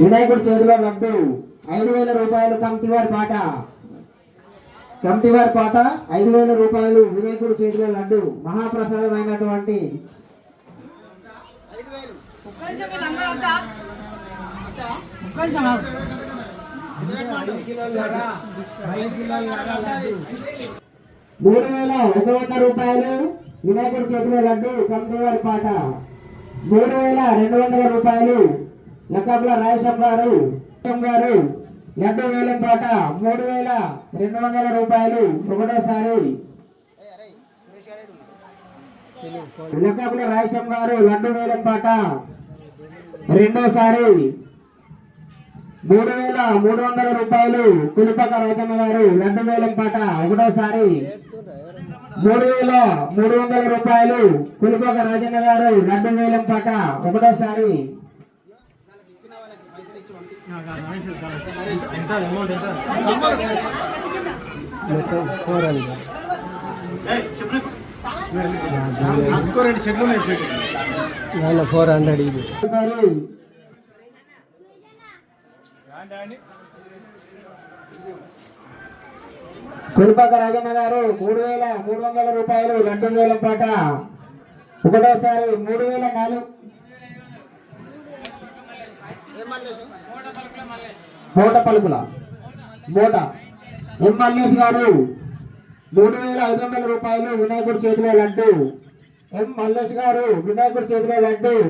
వినాయకుడు చేతిలో లడ్డు. ఐదు వేల రూపాయలు కమిటీవారి పాట. కమిటీవారి పాట ఐదు వేల రూపాయలు వినాయకుడు చేతిలో లడ్డు. మహాప్రసాదమైనటువంటి మూడు వేల ఒక వంద రూపాయలు వినాయకుడి చేతిలో లడ్డు కమిటీ పాట. మూడు వేల రెండు వందల రూపాయలు లక్కపుల రాజేశం గారు గారు డెబ్బై వేల పాట మూడు వేల రెండు వందల రూపాయలు ఒకటోసారి. లక్కపుల రాజశం గారు లడ్డు వేల పాట రెండోసారి. మూడు వేల మూడు వందల రూపాయలు కులిపక రైతన్న గారు రెండు వేల పాట ఒకటోసారి. మూడు వేల మూడు వందల రూపాయలు కులిపక రాజన్న గారు రెండు వేల పాట ఒకటోసారి. ఇంకో రెండు సెట్లు ఉన్నాయి ఫోర్ హండ్రెడ్ ఇది కుల్పాక రాజన్న గారు మూడు వేల మూడు వందల రూపాయలు లడ్డు వేలం పాట. ఒకటోసారి మూడు వేల నాలుగు మూట పలుకుల. మూట. ఎం మల్లేష్ గారు మూడు వేల ఐదు వందల రూపాయలు వినాయకుడి చేతిలో లడ్డు. ఎం మల్లేష్ గారు వినాయకుడి చేతిలో లడ్డు.